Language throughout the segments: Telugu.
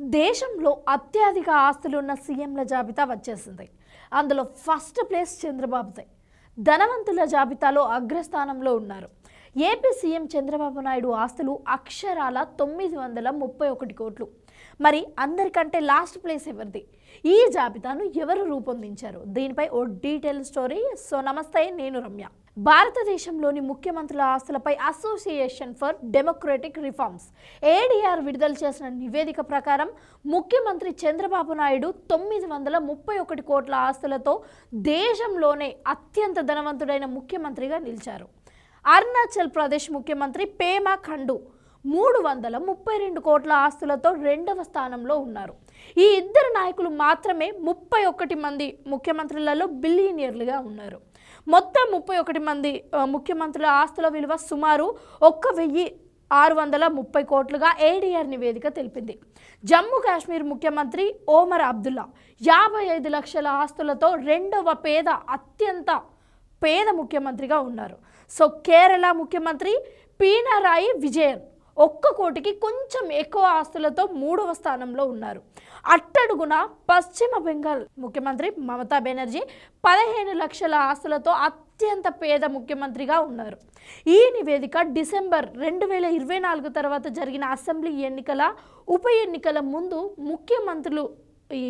దేశంలో అత్యధిక ఆస్తులున్న సీఎంల జాబితా వచ్చేసింది. అందులో ఫస్ట్ ప్లేస్ చంద్రబాబుదే. ధనవంతుల జాబితాలో అగ్రస్థానంలో ఉన్నారు. ఏపీ సీఎం చంద్రబాబు నాయుడు ఆస్తులు అక్షరాల తొమ్మిది వందల ముప్పై ఒకటి కోట్లు. మరి అందరికంటే లాస్ట్ ప్లేస్ ఎవరిది? ఈ జాబితాను ఎవరు రూపొందించారు? దీనిపై ఓ డీటెయిల్ స్టోరీ. సో నమస్తే నేను రమ్య. భారతదేశంలోని ముఖ్యమంత్రుల ఆస్తులపై association for democratic reforms ADR విడుదల చేసిన నివేదిక ప్రకారం ముఖ్యమంత్రి చంద్రబాబు నాయుడు తొమ్మిది వందల ముప్పై ఒకటి కోట్ల ఆస్తులతో దేశంలోనే అత్యంత ధనవంతుడైన ముఖ్యమంత్రిగా నిలిచారు. అరుణాచల్ ప్రదేశ్ ముఖ్యమంత్రి పేమా ఖండు మూడు వందల ముప్పై రెండు కోట్ల ఆస్తులతో రెండవ స్థానంలో ఉన్నారు. ఈ ఇద్దరు నాయకులు మాత్రమే ముప్పై ఒకటి మంది ముఖ్యమంత్రులలో బిలియనియర్లుగా ఉన్నారు. మొత్తం ముప్పై ఒకటి మంది ముఖ్యమంత్రుల ఆస్తుల విలువ సుమారు ఒక్క వెయ్యి ఆరు వందల ముప్పై కోట్లుగా ఏడీఆర్ నివేదిక తెలిపింది. జమ్మూ కాశ్మీర్ ముఖ్యమంత్రి ఓమర్ అబ్దుల్లా యాభై ఐదు లక్షల ఆస్తులతో రెండవ పేద అత్యంత పేద ముఖ్యమంత్రిగా ఉన్నారు. సో కేరళ ముఖ్యమంత్రి పీనరాయి విజయన్ ఒక్క కోటికి కొంచెం ఎక్కువ ఆస్తులతో మూడవ స్థానంలో ఉన్నారు. అట్టడుగున పశ్చిమ బెంగాల్ ముఖ్యమంత్రి మమతా బెనర్జీ పదిహేను లక్షల ఆస్తులతో అత్యంత పేద ముఖ్యమంత్రిగా ఉన్నారు. ఈ నివేదిక డిసెంబర్ రెండు వేల ఇరవై నాలుగు తర్వాత జరిగిన అసెంబ్లీ ఎన్నికల ఉప ఎన్నికల ముందు ముఖ్యమంత్రులు ఈ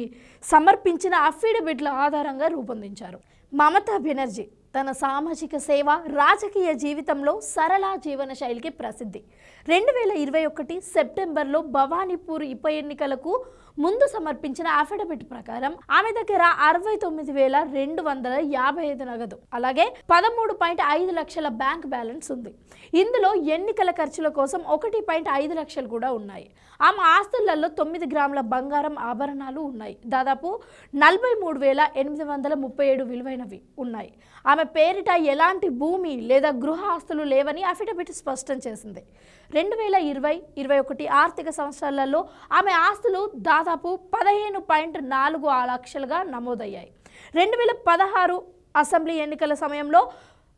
సమర్పించిన అఫిడవిట్ల ఆధారంగా రూపొందించారు. మమతా బెనర్జీ తన సామాజిక సేవ రాజకీయ జీవితంలో సరళ జీవన శైలికి ప్రసిద్ధి. రెండు వేల ఇరవై ఒకటి సెప్టెంబర్లో భవానీపూర్ ఉప ఎన్నికలకు ముందు సమర్పించిన అఫిడవిట్ ప్రకారం ఆమె దగ్గర అరవై తొమ్మిది వేల రెండు వందల యాభై ఐదు నగదు అలాగే పదమూడు పాయింట్ ఐదు లక్షల బ్యాంక్ బ్యాలెన్స్ ఉంది. ఇందులో ఎన్నికల ఖర్చుల కోసం ఒకటి పాయింట్ ఐదు లక్షలు కూడా ఉన్నాయి. ఆమె ఆస్తులలో తొమ్మిది గ్రాముల బంగారం ఆభరణాలు ఉన్నాయి. దాదాపు నలభై మూడు వేల ఎనిమిది వందల ముప్పై ఏడు విలువైనవి ఉన్నాయి. ఆమె ఆమె పేరిట ఎలాంటి భూమి లేదా గృహ ఆస్తులు లేవని అఫిడవిట్ స్పష్టం చేసింది. రెండు వేల ఇరవై ఇరవై ఒకటి ఆర్థిక సంవత్సరాలలో ఆమె ఆస్తులు దాదాపు పదిహేను పాయింట్ నాలుగు ఆ లక్షలుగా నమోదయ్యాయి. రెండు వేల పదహారు అసెంబ్లీ ఎన్నికల సమయంలో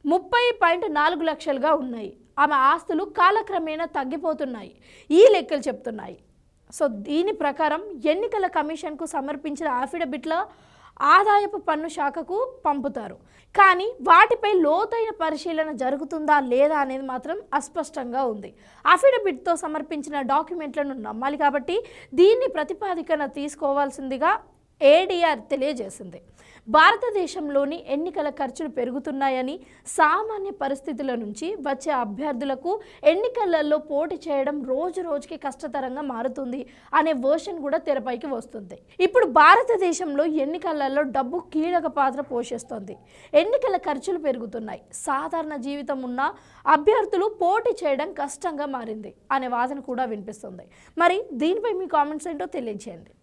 ముప్పై పాయింట్ నాలుగు లక్షలుగా ఉన్నాయి. ఆమె ఆస్తులు కాలక్రమేణా తగ్గిపోతున్నాయి. ఈ లెక్కలు చెప్తున్నాయి. సో దీని ప్రకారం ఎన్నికల కమిషన్కు సమర్పించిన అఫిడవిట్ల ఆదాయపు పన్ను శాఖకు పంపుతారు. కానీ వాటిపై లోతైన పరిశీలన జరుగుతుందా లేదా అనేది మాత్రం అస్పష్టంగా ఉంది. అఫిడవిట్తో సమర్పించిన డాక్యుమెంట్లను నమ్మాలి కాబట్టి దీన్ని ప్రతిపాదికన తీసుకోవాల్సిందిగా ఏడీఆర్ తెలియజేసింది. భారతదేశంలోని ఎన్నికల ఖర్చులు పెరుగుతున్నాయని సామాన్య పరిస్థితుల నుంచి వచ్చే అభ్యర్థులకు ఎన్నికలలో పోటీ చేయడం రోజు రోజుకి కష్టతరంగా మారుతుంది అనే వర్షన్ కూడా తెరపైకి వస్తుంది. ఇప్పుడు భారతదేశంలో ఎన్నికలలో డబ్బు కీలక పాత్ర పోషిస్తుంది. ఎన్నికల ఖర్చులు పెరుగుతున్నాయి. సాధారణ జీవితం ఉన్న అభ్యర్థులు పోటీ చేయడం కష్టంగా మారింది అనే వాదన కూడా వినిపిస్తుంది. మరి దీనిపై మీ కామెంట్స్ ఏంటో తెలియజేయండి.